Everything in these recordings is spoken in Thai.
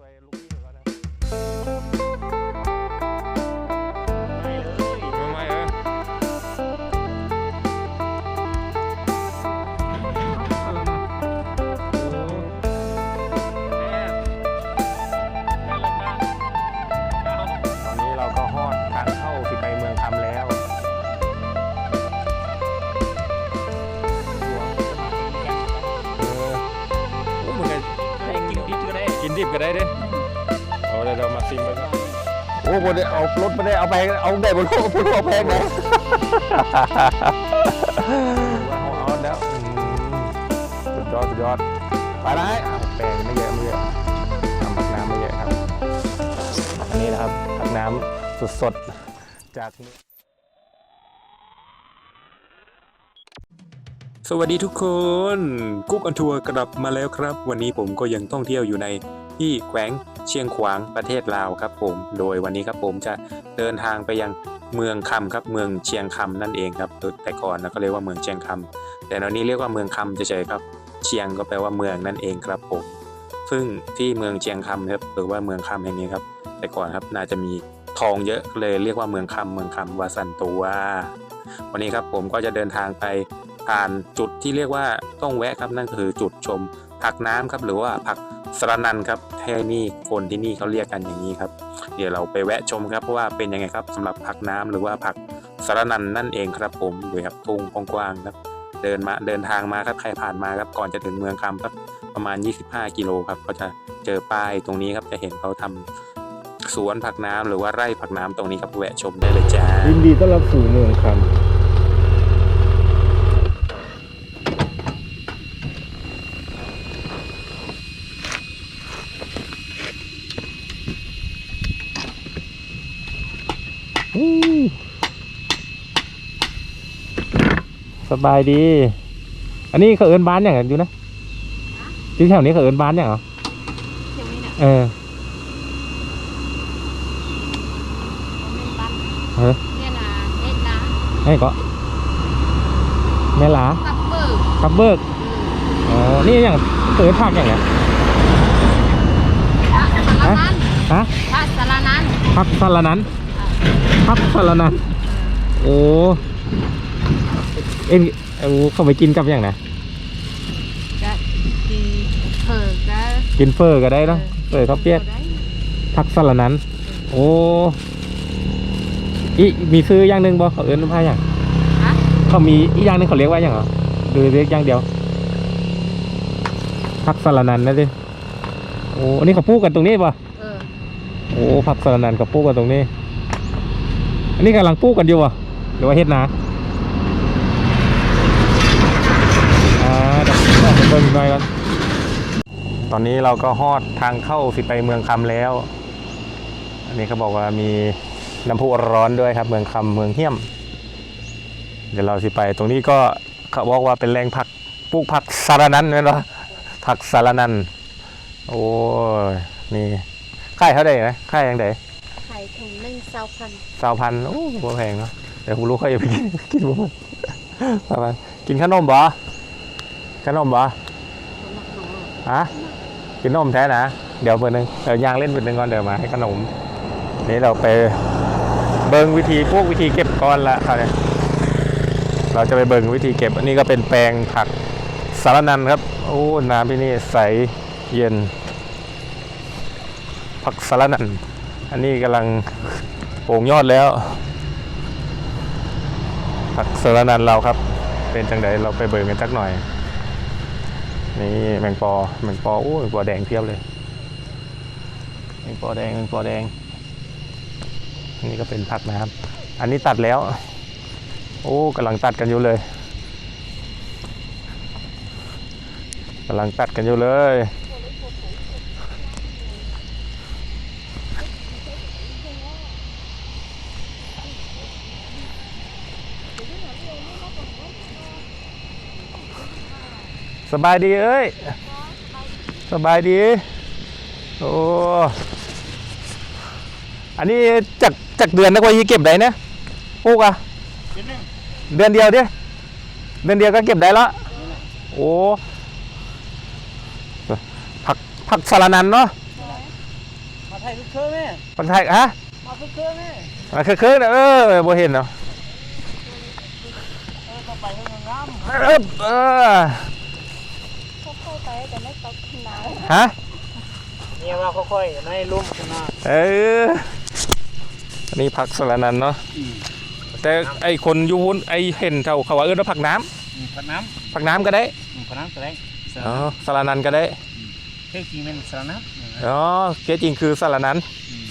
ช่ เอาเดี๋ยวเรามาซิมไปก่อนโอ้บนเอารถไม่ได้เอาไปเอาได้บนโลกบนโลกแพงเลยเอาเอาแล้วอืมสุดยอดสุดยอดไปได้อะแปลงไม่เยอะไม่เยอะทำผักน้ำไม่เยอะครับ อันนี้นะครับผักน้ำสดๆจากสวัสดีทุกคน กุ๊กอันทัวร์กลับมาแล้วครับ วันนี้ผมก็ยังท่องเที่ยวอยู่ใน ที่แขวงเชียงขวางประเทศลาวครับผม โดยวันนี้ครับผมจะเดินทางไปยังเมืองคำครับเมืองเชียงคำนั่นเองครับแต่ก่อนนะก็เรียกว่าเมืองเชียงคำแต่ตอนนี้เรียกว่าเมืองคำเฉยๆครับ เชียงก็แปลว่าเมืองนั่นเองครับผมซึ่งที่เมืองเชียงคำครับหรือว่าเมืองคำแห่งนี้ครับ แต่ก่อนครับน่าจะมีทองเยอะเลยเรียกว่าเมืองคำเมืองคำวาสันตัววันนี้ครับผมก็จะเดินทางไปผ่านจุดที่เรียกว่าต้องแวะครับนั่นคือจุดชมผักน้ำครับหรือว่าผัก สระนันครับแท่นี่คนที่นี่เขาเรียกกันอย่างนี้ครับ เดี๋ยวเราไปแวะชมครับว่าเป็นยังไงครับสำหรับผักน้ำหรือว่าผักสระนันนั่นเองครับผมดูครับทุ่งกว้างครับ เดินมาเดินทางมาครับใครผ่านมาครับก่อนจะถึงเมืองคำครับประมาณ 25 กิโลครับก็จะเจอป้ายตรงนี้ครับจะเห็นเขาทำสวนผักน้ำหรือว่าไร่ผักน้ำตรงนี้ครับแวะชมได้เลยจ้ายินดีต้อนรับสู่เมืองคำ สบายดี อันนี้เขาเอินบ้านอย่างไรอยู่นะที่แถวนี้เขาเอินบ้านอย่างเหรอเดี๋ยวนี้เนี่ยเออผมเป็นปั้นเฮ้ยเนี่ยนะเอ็ดนะให้ก็แม่หลาตับเบิกทับเบิกอ๋อนี่อย่างเอินผักอย่างเนี้ยพระสารนันฮะพระสารนันพักสารนั้น พักสารนั้นโอ้เอ็นเอาเข้าไปกินกับอย่างนะก็กินเผือกก็กินเฟอร์ก็ได้เนอะเฟอร์ข้าวเปียกได้พักสารนั้น โอ้อีมีซื้ออย่างหนึ่งบ่เขาเอิ้นว่าอย่างฮะเขามีอีกอย่างหนึงเขาเรียกว่าอย่างเหรอหรือเรียกอย่างเดียวพักสารนันนะสิโอ้อันนี้เขาพูดกันตรงนี้ป่ะเออโอ้พักสารนันกับพูกกันตรงนี้ อันนี้กำลังพูกกันอยู่อะหรือว่าเฮ็ดนาอ่าเดี๋ยวออกไปเบิ่งหน่อยก่อนตอนนี้เราก็ฮอดทางเข้าสิไปเมืองคำแล้ว อันนี้เขาบอกว่ามีน้ำพุร้อนด้วยครับ เมืองคำเมืองเฮี้ยม เดี๋ยวเราสิไปตรงนี้ก็เขาบอกว่าเป็นแรงผักปลูกผักสารนันไหมเนาะผักสารนันโอ้ยนี่ค่ายเท่าไดนะค่ายยังไดไข่ถุงหนึ่ง เซาพันสาวพันโอ้บ่แพงเนาะเดี๋ยวผมรู้เขาจะไปกินกินบ่หมดสาวพันกินขนมบ่ขนมบ่หนักหนอฮะกินนมแท้นะ เดี๋ยวเบอร์หนึงเดี๋ยวยางเล่นเบอร์หนึงก่อนเดี๋ยวมาให้ขนม นี่เราไปเบิ่งวิธีพวกวิธีเก็บก้อนละครับเนี่ยเราจะไปเบิ่งวิธีเก็บ อันนี้ก็เป็นแปลงผักสารนันครับ โอ้ น้ำที่นี่ใสเย็น ผักสารนัน อันนี้กำลังโป่งยอดแล้วผักสารนันเราครับ เป็นจังไดเราไปเบิ่งกันสักหน่อย นี่แมงปอแมงปอโอ้ยแมงปอแดงเพียบเลยแมงปอแดงแมงปอแดงอันนี้ก็เป็นผักนะครับ อันนี้ตัดแล้ว โอ้กำลังตัดกันอยู่เลยกำลังตัดกันอยู่เลย สบายดีเอ้ย สบายดี โอ้ อันนี้จากจากเดือนนักว่ายี่เก็บได้นะปลูกอะ เดือนเดียวดิเดือนเดียวก็เก็บได้ละ โอ้ ผักผักสารนันเนาะโไทยคือเครื่องแม่คนไทยฮะ มาคือเครื่องแม่มาคือคือเออบ่เห็นเนาะเออเข้าไปให้มันงามเออเออ เข้าไปแต่ไม่ตกหนาว ฮะเนี่ยว่าค่อยๆในลุ่มขึ้นมาเอออันนี้ผักสลันันเนาะแต่ไอคนอยูวุ้นไอเห็นเขาเขาว่าเออว่าผักน้ำอืมผัดน้ผักน้ำก็ได้ำอืมผัดน้ำตัวไหนสารอ๋อน้สลันันก็ได้ำเท่จริงเป็นสารน้ำอืมอ๋อเก๊จริงคือสลันันอืม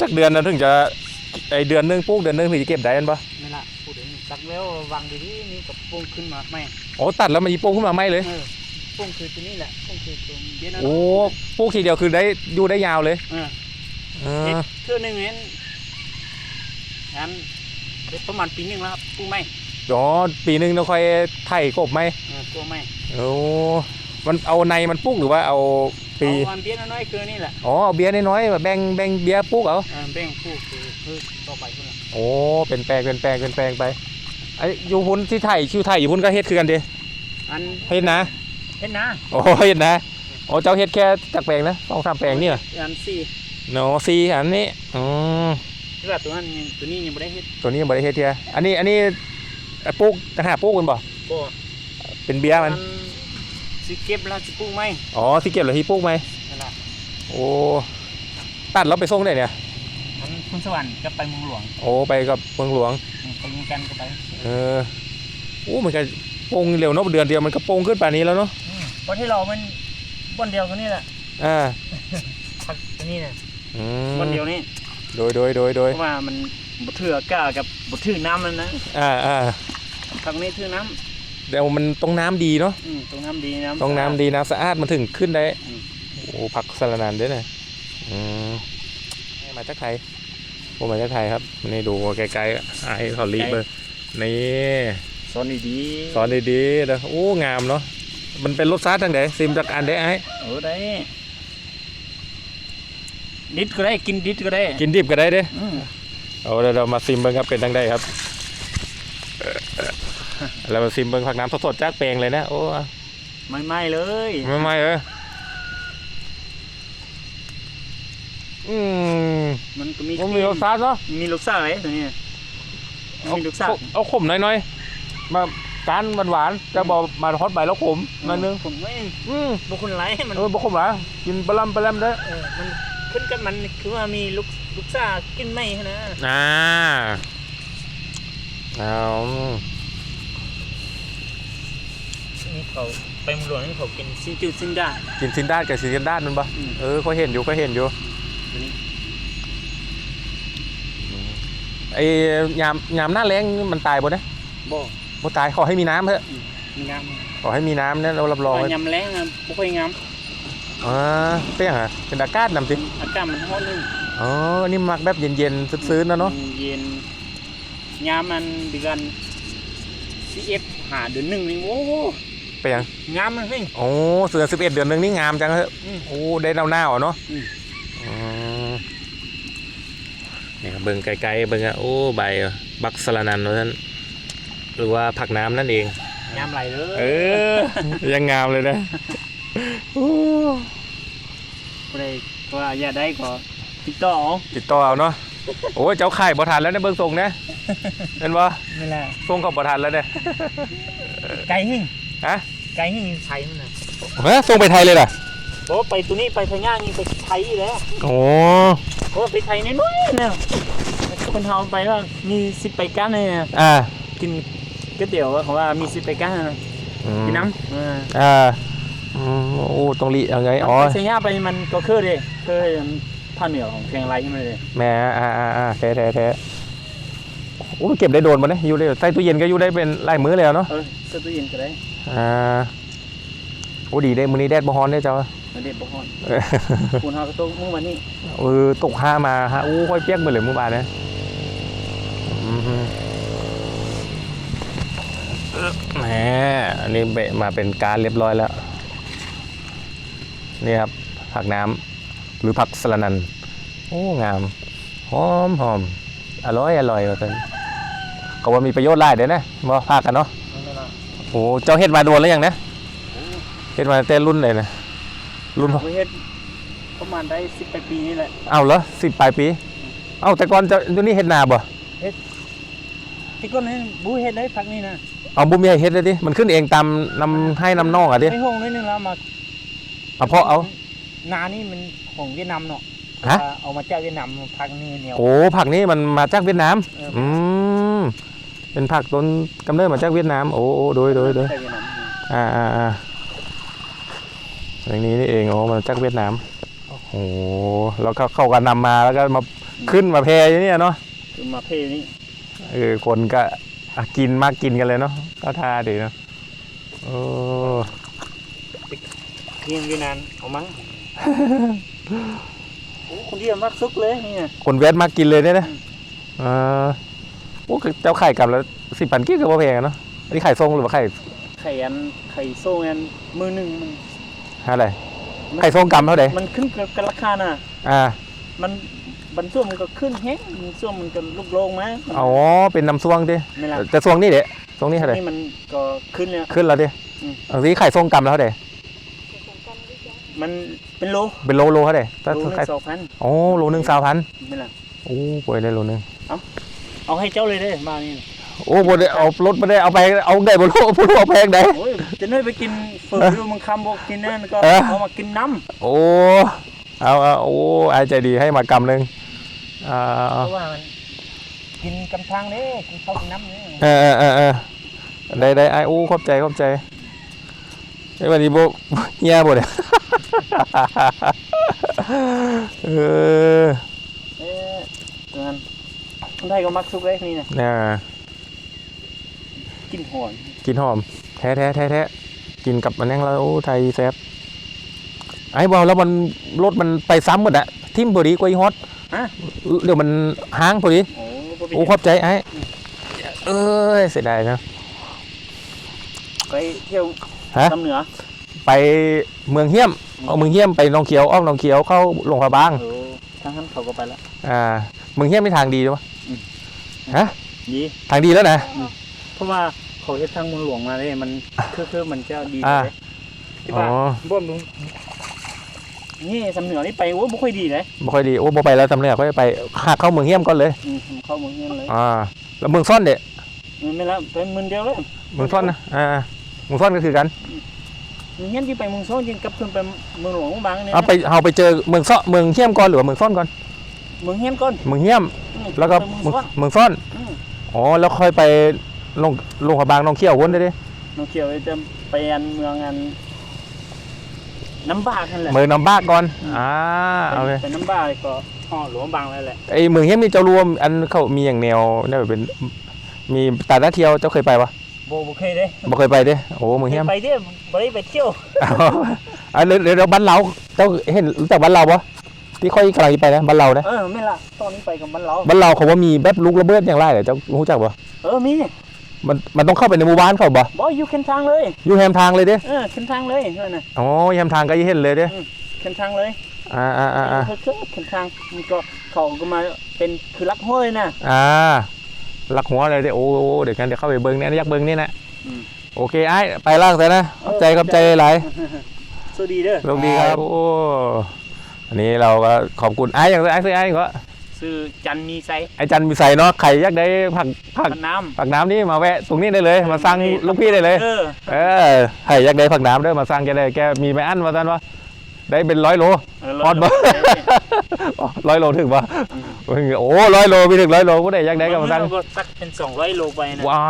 จากเดือนนั้นถึงจะไอเดือนหนึงปลูกเดือนหนึงถึงจะเก็บได้กันปะนี่ละพูดถึงตักแล้ววางดีๆนี่กับปุ้งขึ้นมาไม่โอ้ตัดแล้วมันยีโป่งขึ้นมาไหมเลยเออ ปุ้งคือตัวนี้แหละปุ้งคือตัวเบี้ยนะโอ้ปลูกทีเดียวคือได้อยู่ได้ยาวเลยเออเอเฮ็ดอเทื่อหนึงเห็นงั้นเฮ็ดประมาณปีหนึงแล้วครับปุ้งไม่อ๋อปีหนึงต้องค่อยไถ่กบไหมเออตัวไม่โอ้มันเอาในมันปลูกหรือว่าเอาปีเอาวันเบี้ยน้อยๆคือนี่แหละอ๋อเอาเบียร์น้อยๆแบ่งแบ่งเบียร์ปลูกเอาเออแบ่งปุ้งคือคือต่อไปพุ่นละโอ้เป็นแปลงเป็นแปลงเป็นแปลงไปไอ้อยูพุ่นที่ไทยชื่อไทยอยู่พุ่นก็เฮ็ดคือกันเดีอันเฮ็ดนะ เฮ็ดนะโอ้เฮ็ดนะโอ้เจ้าเฮ็ดแค่จากแปลงนะสองสามแปลงนี่เหรออันสี่โนซีอันนี้อืมที่ว่าตัวนั้นยังตัวนี้ยังไม่ได้เฮ็ดตัวนี้บ่ได้เฮ็ดเทียอันนี้อันนี้เอ่อปลูกต่างหากปลูกมันบ่บ่เป็นเบียร์มันสิเก็บแล้วสิปลูกไหมอ๋อที่เก็บเหรอที่ปลูกไหมนั่นล่ะโอ้ตัดแล้วไปส่งได้เนี่ยอันคุณสวรรค์ก็ไปเมืองหลวง โอ้ไปกับเมืองหลวงอืมไปยิงกันก็ไปเออโอ้มันก็โป่งเร็วเนาะเดือนเดียวมันก็โป่งขึ้นป่านนี้แล้วเนาะอืม เพราะที่เรามันบนเดียวกันนี่แหละอ่าพักตัวนี้น่ะอืมบนเดียวนี่โดยโดยโดยโดยเพราะว่ามันบ่ถืออากาศกับบ่ถือน้ำแล้วนะอ่าอ่าทางนี้ถือน้เดี๋ยวมันต้องน้ำดีเนาะำอืมตรงน้ำดีน้ำต้องน้ำดีน้ำสะอาดมันถึงขึ้นได้อืมโอ้ผักสลัดนันด้วยนะอืมมาจากไทยผมมาจากไทยครับนี่ดูไกลๆไอ้เขาลีเบอร์นี่ สอนดีสอนดีๆนะโอ้ งามเนาะ มันเป็นรสชาติทางไหนซิมจากอันได้ไอ้ๆเออได้ดิดก็ได้กินดิดก็ได้กินดิบก็ได้เด้อืมเอาเดี๋ยวเรามาซิมเบิ้งครับเป็นทางใดครับเรามาซิมเบิ้งผักน้ำสดๆจากแปลงเลยนะโอ้ไม่ไม่เลยไม่ไม่เอออืมมันก็มีมันมีรสชาติเนาะมีลูกสาวไหมตัวนี้มีลูกสาวเอาเอาขมหน่อยๆมา การหวานๆจะบอกมาฮอตใบแล้วขมหน่อยนึงผมไม่อืมบุคคลไรมัน เออบอกขมหวานกินปลาลัมปลาลัมได้อเออมันขึ้นกับมันคือว่ามีลูกลูกสาวกินไม่นะอ่าเอานี่เขาไปเมืองหลวงนี่เขากินซินจูซินดากินซินด้านกับซินด้านมันปะอืม เออเขาเห็นอยู่เขาเห็นอยู่ตัวนี้ไอ้ยามยามหน้าแรงมันตายบ่นะบ่ บ่ตายขอให้มีน้ำเถอะมีงามขอให้มีน้ำนะเรารับรองว่ายำแรงอะบ่ค่อยงามอ่าเป็นยังไงเป็นอากาศนำสิอากาศมันร้อนนึงอ๋ออันนี่มักแบบเย็นๆซื้นๆนะเนาะมัเย็นยามมันเดือน11หาเดือนหนึงนี่โอ้โหเป็นยังงามมันเพ่ง โอ้เสือ11เดือนหนึงนี่งามจังเถอะอืมโอ้ได้หนาวๆอะเนาะอืมอืมนี่ครับเบิ่งไกลๆเบิ่งอะโอ้ใบบักสลานันว่าท่าน หรือว่าผักน้ำนั่นเอง งามไหลเลยเออยังงามเลยนะโอ้บ่ได้ว่าอย่าได้ก็ติดต่อเอาติดต่อเอาเนาะโอ้ยเจ้าไข่บ่ทันแล้วเนี่ยเบิ่งทรงนะเห็นบ่นี่แหละทรงเขาบ่ทันแล้วเนี่ยไก่หึ่งฮะไก่หึ่งไทยมันน่ะฮะทรงไปไทยเลยล่ะโอ้ไปตัวนี้ไปพญานี่ไปไทยแล้วโอ้โอ้ไปไทยน้อยๆเนี่ยคนเฮาไปว่ามีสิบไปก้านเลยนะอ่ากิน ก๋วยเตี๋ยวเขาว่ามีสิบไปก้านนะอืมกินน้ำเอออ่าอืมโอ้ต้องรียังไงอ๋อไปเสียาไปมันก็คือเด้คือภาคเหนือของเชียงรายใช่ไหมเลยแหม่อ่าอ่าอ่าแท้แท้แท้โอ้มันเก็บได้โดนมาเนี่ยอยู่ได้ใส่ตู้เย็นก็อยู่ได้เป็นหลายมื้อแล้วเนาะเออเสื้อตู้เย็นก็ได้อ่าโอ้ดีได้มื้อนี้แดดบ่ฮ้อนได้อเจ้ามันเด็ดบ่ฮ้อนเออคุณเฮาก็ต้องมุ่งมานี่เออตกห้ามาฮะอู้ค่อยเปียกไปเลยเมื่อวานเนี่ยอืมฮึ แหมอันนี้เบะมาเป็นการเรียบร้อยแล้ว นี่ครับ ผักน้ำหรือผักสลันัน โอ้ งาม หอมหอมอร่อยอร่อยว่าซั่นก็ว่ามีประโยชน์หลายเด้อนะบ่พากันเนาะนั่นน่ะโอ้เจ้าเฮ็ดมาโดนแล้วยังนะเฮ็ดมาแต่รุ่นเลยนะรุ่นพ่อบ่เฮ็ดประมาณได้สิบปลายปีนี่แหละเอาเหรอสิบปลายปี เอาแต่ก่อนจะตัวนี้เฮ็ดนาบ่ ที่ก้นให้บูเฮ็ดได้พักนี่นะเอาบุมีให้เฮ็ดเลยดิมันขึ้นเองตามนำให้นำนองอะดิไม่ห้องนิดนึงแล้วมาเอาเพราะเอา นานี่มันของเวียดนามเนาะฮะ เอามาจากเวียดนามพักนี่เหนียว โอ้ผักนี้มันมาจากเวียดนามเอออืมเป็นผักต้นกำเนิดมาจากเวียดนามโอ้โอ้โดยโดยโดยจากเวียดนามอ่าอ่าอ่าอย่างนี้นี่เองโอ้มาจากเวียดนามโอ้โหแล้วก็เข้ากันนำมาแล้วก็มาขึ้นมาแพอย่างเนี้ยเนาะคือมาเพนี่ เออคนก็อะกินมากกินกันเลยเนาะก็ทาดีเนาะโอ้เพียงเวียดนามเอามั้งโอ้คนเดียวมักซุกเลยนี่คนเวทมากกินเลยเนี่ยนะเออโอ้เจ้าไข่กลับแล้วสิบปันกี้ก็บ่แพงอะเนาะอันนี้ไข่ทรงหรือว่าไข่ไข่อันไข่โซ่อันมือหนึ่งมันอะไรไข่ทรงกำเท่าไหร่มันขึ้นกับราคาน่ะอ่ามัน บรรส่วนมันก็ขึ้นแฮงบรรส่วนมันก็ลุกโลงมามันอ๋อ เป็นน้ำซวงดิไม่ล่ะแต่ซวงนี่เด็ซวงนี่เท่าไหร่นี่มันก็ขึ้นเลยขึ้นแล้วดิอืม อันนี้ไข่ทรงกำแล้วเท่าไหร่มันเป็นโลเป็นโลโลเท่าไหร่ถ้าโลหนึ่ไข่งสองพันโอ้โลหนึ่งสามพันไม่ล่ะโอ้ป่วยได้โลหนึ่งเอาให้เจ้าเลยเด้มานี่โอ้บ่ได้เอารถไม่ได้เอาไปเอาได้บ่รู้บ่รู้เอาแพงได้ โอ้ยจะน้อยไปกินเฟิร์ดูมึงคำบอกกินนั่นก็เออ เอามากินน้โอ้เอาเอาโอ้ไอ้ใจดีให้มากำหนึ่ง อ่าำเพราะว่ามันกินกำทางเด้กินข้าวกินน้ำเนี่ยเออเออเออเออได้ได้ไอ้โอ้ขอบใจขอบใจไอ้วันนี้โบเฮียบ่เนี่ย เออเอ๊ะตัวนั้นคนไทยก็มักซุกเลยนี่นะน่ากินหอนกินหอม แท้แท้แท้แท้กินกับมันยังแล้วโอ้ไทยแซ่บไอ้บอลแล้วมันรถมันไปซ้ำหมดอะทิมพอดีกว่าอีฮอต ฮะ เดี๋ยวมันห้างพอดี โอ้บ่เป็นโอ้ขอบใจไอ้เอ้ยเสียดายนะ ไปเที่ยวฮะทำเหนือไปเมืองเฮียม เอาเมืองเฮียมไปหนองเขียวอ้อมหนองเขียวเข้าหลวงพระบางเออทางนั้นเขาก็ไปแล้ว อ่า เมืองเฮียมมีทางดีด้วยปะอืม ฮะ ดีทางดีแล้วนะ เพราะว่าเขาเฮ็ดทางเมืองหลวงมาเนี่ยมันคือคือมันจะดีอ่าเลยที่อ๋อว่าบ่มึง นี่สำเหนือนี่ไปโอ้บ่ค่อยดีเลยไม่ค่อยดีโอ้บ่ไปแล้วทำเนี่ยค่อยไปหาเข้าเมืองเฮียมก่อนเลย อืมเข้าเมืองเงี้ยเลยอ่า แล้วเมืองซ่อนเด็มันไม่ละไปเมืองเดียวเลยเมืองซ่อนนะอ่าเมืองซ่อนก็คือกันเมืองเงี้ยที่ไปเมืองโซ่ยิงกับเพิ่นไปเมืองหลวงบางเนี่ยเอาไปเอาไปเจอเมืองซ่อนเมืองเฮียมก่อนหรือว่าเมืองซ่อนก่อนเมืองเฮียนก่อนเมืองเฮียม อืมแล้วก็ไปเมืเมือองงซ่อนเมืองซ่อนอืมอ๋อแล้วค่อยไปลงลงพระบางหนองเขียววนได้ดิน้องเขียวจะไปอันเมืองอัน น้ำบากนั่นแหละเมืองน้ำบ้าก่อนอ่าเอาเลยเป็นน้ำบากก็ห่อหลวงบางแล้วแหละไอเมืองเฮียมมีเจ้ารวมอันเขามีอย่างแนวเนี่ยเป็นมีตาหน้าเที่ยวเจ้าเคยไปปะโบบ่เคยเด้บ่เคยไปเด้โอ้เมืองเฮียมไปเด้บ่ได้ไปเที่ยวเอาอะเดี๋ยวเดี๋ยวบ้านเราเจ้าเห็นรู้จักบ้านเราปะที่ค่อยกำลังจะไปนะบ้านเรานะเออไม่ละตอนนี้ไปกับมันเราบ้านเราเขาว่ามีแบบลูกระเบิดอย่างไรเหรอเจ้ารู้จักปะเออมี มันมันต้องเข้าไปในหมู่บ้านเขาปะบ่อยู่ขึ้นทางเลยอยู่แฮมทางเลยเด้เออขึ้นทางเลยนั่นน่ะอ๋อแฮมทางก็ยังเห็นเลยเด้ขึ้นทางเลยอ่าอ่าอ่าอ่าคือคือขึ้นทางมันก็เขาก็มาเป็นคือลักห้อยน่ะอ่าลักหัวเลยเด้โอ้โอ้เดี๋ยวกันเดี๋ยวเข้าไปเบิ้งเนี่ยอยากเบิ้งนี่นะอืมโอเคไอ้ไปล่างแต่นะขอบใจขอบใจหลายสวัสดีเด้อโชคดีครับโอ้อันนี้เราก็ขอบคุณไอ้อย่างไรไอ้ซื้อไอ้ก็ ชื่อจันมีไซไอ้จันมีใส่เนาะไข่อยากได้ผักผักพันน้ผักน้ำนี่มาแวะตรงนี้ได้เลยำมาสั่งลูกพี่ได้เลยเออเออไข่อยากได้ผักน้ำเด้อมาสั่งแกได้แกมีไม่อั้นว่าท่านว่าได้เป็นร้อยโล เออฮอตบ่ ร้อยโลถึงปะโอ้ร้อยโลมีถึงร้อยโลก็ได้อยากได้ก็มาสั่งก็สักเป็น200โลไปนะ ว้า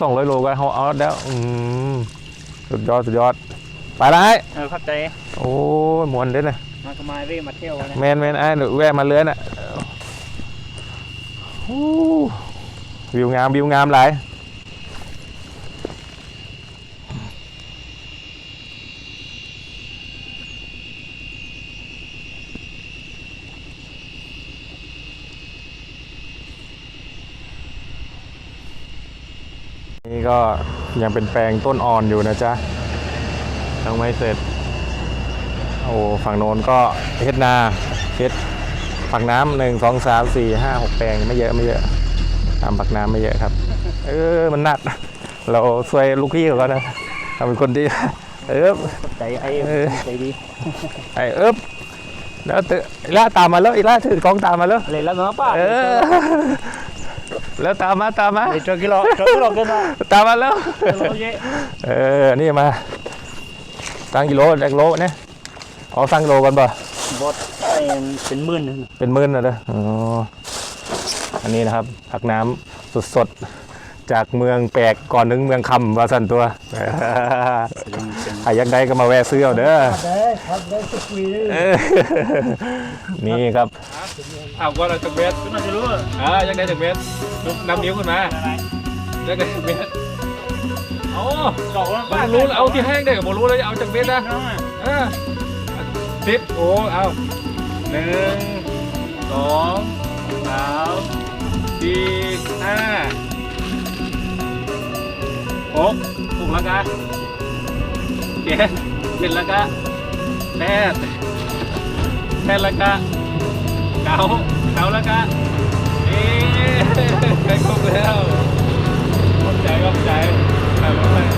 สองร้อยโลก็เขาเอาแล้วอืมสุดยอด สุดยอด ไปละไอ้เออเข้าใจโอ้ยมวนเด้อนะมาก็มาเว้ยมาเที่ยวนะแมนแมนไอ้หนูแวะมาเลื้อนอะโอ้ วิวงามวิวงามหลายนี่ก็ยังเป็นแปลงต้นอ่อนอยู่นะจ๊ะยังไม่เสร็จ โอ้ฝั่งโน้นก็เฮ็ดนาเฮ็ด ผักน้ำหนึ่งสองสามสี่ห้าหกแปลงไม่เยอะไม่เยอะทำผักน้ำไม่เยอะครับ เออมันหนัก เราช่วยลูกพี่เขาก่อนนะทำเป็นคนดีเออใจไอ้เออใจดีไอเอิบแล้วเตอีล่าตามมาแล้วอีล่าถือกล้องตามมาแล้วเลยแล้วเนาะป้าเออแล้วตามมาตามมาเลยจอกิโลจอกิโลกันมาตามมาแล้วกิโลเยอะเออนี่มาตั้งกิโลแรกโลเนี่ยเอาสั่งโลกันป่ะ บดเป็นเป็นหมื่นหนึงเป็นหมื่นนะเด้ออ๋ออันนี้นะครับผักน้ำสดสดๆจากเมืองแปลกก่อนถึงเมืองคำว่าสันตัวใครอยากได้ก็มาแวะซื้อเอาเด้อได้ครับได้สักวีเลยเออนี่ครับเอาว่าเราจากเบสขึ้นมาจะรู้อ่ายังได้จากเบสนำนิ้วขึ้นมาอะไรยังได้จากเบสโอ้หลอกแล้วมันรู้เอาที่แห้งได้กับผมรู้แล้วจะเอาจากเบสนะน้องอะเออ สิบโอ้เอาหนึ่งสองสามสี่ห้าหกหกแล้วกันเจ็ดเจ็ดแล้วกันแปดแปดแล้วกันเก้าเก้าแล้วกะเอ๊ะไปครบแล้วขอบใจขอบใจไปหมดเลย